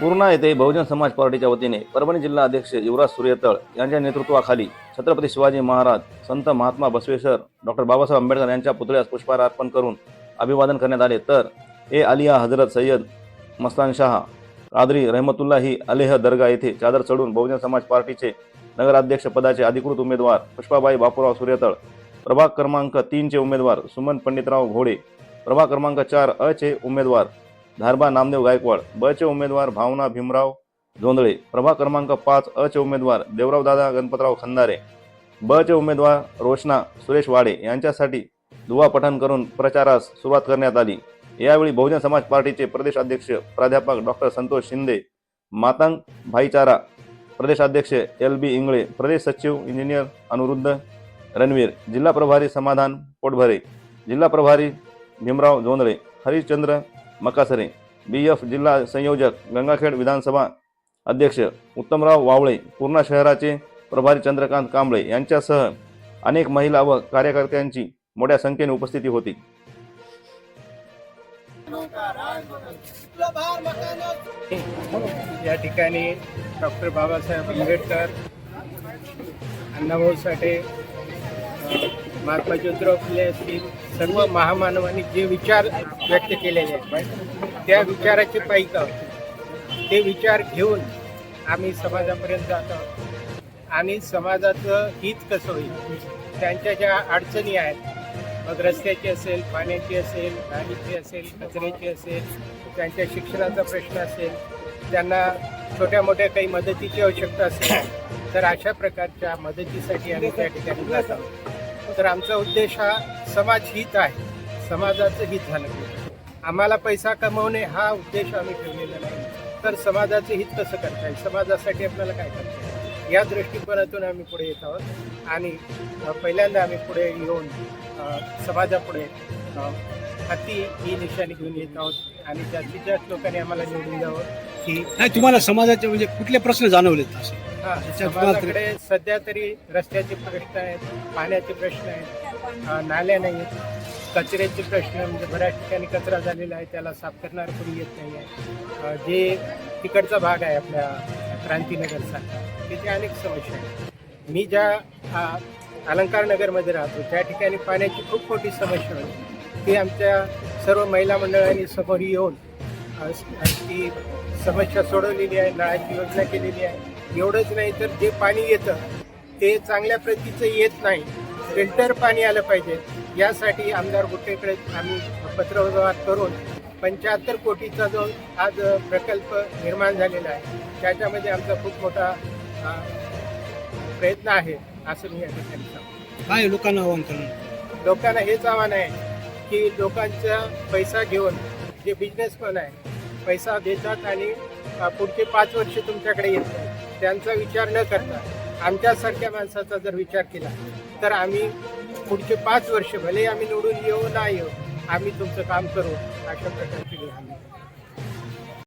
पूर्णा येथे बहुजन समाज पार्टीच्या वतीने परभणी जिल्हा अध्यक्ष युवराज सूर्यतळ यांच्या नेतृत्वाखाली छत्रपती शिवाजी महाराज संत महात्मा बसवेश्वर डॉक्टर बाबासाहेब आंबेडकर यांच्या पुतळ्यास पुष्पहार अर्पण करून अभिवादन करण्यात आले. तर ए आलिया हजरत सय्यद मस्तान शाह कादरी रहमतुल्लाही अलेह दर्गा येथे चादर चढून बहुजन समाज पार्टीचे नगराध्यक्ष पदाचे अधिकृत उमेदवार पुष्पाबाई बापूराव सूर्यतळ प्रभाग क्रमांक तीनचे उमेदवार सुमन पंडितराव घोडे प्रभाग क्रमांक चार अ चे उमेदवार धारबा नामदेव गायकवाड ब चे उमेदवार भावना भीमराव जोंधळे प्रभाग क्रमांक पाच अ चे उमेदवार देवराव दादा गणपतराव खंदारे ब चे उमेदवार रोशना सुरेश वाडे यांच्यासाठी दुवा पठण करून प्रचारास सुरुवात करण्यात आली. यावेळी बहुजन समाज पार्टीचे प्रदेश अध्यक्ष प्राध्यापक डॉक्टर संतोष शिंदे मातांग भाईचारा प्रदेशाध्यक्ष एल बी इंगळे प्रदेश सचिव इंजिनियर अनुरुद्ध रणवीर जिल्हा प्रभारी समाधान पोटभरे जिल्हा प्रभारी भीमराव जोंधळे हरिश्चंद्र मकासरे बी एफ जिल्हा संयोजक गंगाखेड विधानसभा अध्यक्ष उत्तमराव वावळे पूर्णा शहराचे प्रभारी चंद्रकांत कांबळे यांच्यासह अनेक महिला व कार्यकर्त्यांची मोठ्या संख्येने उपस्थिती होती. या ठिकाणी डॉक्टर बाबासाहेब आंबेडकर अण्णाभाऊ साठे महात्मा ज्योतिराव फुले असतील सर्व महामानवांनी जे विचार व्यक्त केलेले आहेत त्या विचाराचे पायिक ते विचार घेऊन आम्ही समाजापर्यंत जात आहोत. आणि समाजाचं हित कसं होईल त्यांच्या ज्या अडचणी आहेत मग रस्त्याची असेल पाण्याची असेल गाडीची असेल कचऱ्याची असेल त्यांच्या शिक्षणाचा प्रश्न असेल त्यांना छोट्या मोठ्या काही मदतीची आवश्यकता असेल तर अशा प्रकारच्या मदतीसाठी आम्ही त्या ठिकाणी जात आहोत. तर आमचा उद्देश हा समाज हित आहे. समाजाचं हित झालं पाहिजे. आम्हाला पैसा कमवणे हा उद्देश आम्ही ठेवलेला नाही. तर समाजाचं हित कसं करता येईल? समाजासाठी आपल्याला काय करता येईल? या दृष्टिकोनातून आम्ही पुढे येत आहोत. आणि पहिल्यांदा आम्ही पुढे येऊन समाजापुढे हाती ही निशाणी घेऊन येत आहोत. आणि जास्तीत जास्त लोकांनी आम्हाला निवडून द्यावं की नाही तुम्हाला समाजाचे म्हणजे कुठले प्रश्न जाणवलेत असे? समाजाकडे सध्या तरी रस्त्याचे प्रश्न आहेत पाण्याचे प्रश्न आहेत नाल्या नाही आहेत. कचऱ्याचे प्रश्न म्हणजे बऱ्याच ठिकाणी कचरा झालेला आहे त्याला साफ करणार कोणी येत नाही आहे. जे तिकडचा भाग आहे आपल्या क्रांतीनगरचा तिथे अनेक समस्या आहेत. मी ज्या अलंकार नगरमध्ये राहतो त्या ठिकाणी पाण्याची खूप मोठी समस्या होती. ती आमच्या सर्व महिला मंडळांनी समोर येऊन ती समस्या सोडवलेली आहे नळाची योजना केलेली आहे. एवढंच नाही तर जे पाणी येतं ते चांगल्या प्रतीचं येत नाही. फिल्टर पाणी आलं पाहिजे. यासाठी आमदार गुट्टेकडे आम्ही पत्रव्यवहार करून पंच्याहत्तर कोटीचा जो आज प्रकल्प निर्माण झालेला आहे त्याच्यामध्ये आमचा खूप मोठा प्रयत्न आहे असं मी या ठिकाणी सांगतो. काय लोकांना आव्हान करणं लोकांना हेच आव्हान आहे की लोकांचा पैसा घेऊन जे बिझनेसमॅन आहे पैसा देतात आणि पुढचे पाच वर्ष तुमच्याकडे येत नाही. त्यांचा विचार न करता आमच्यासारख्या माणसाचा जर विचार केला तर आम्ही पुढचे पाच वर्ष भले आम्ही निवडून येऊ ना येऊ आम्ही तुमचं काम करू अशा प्रकारची आम्ही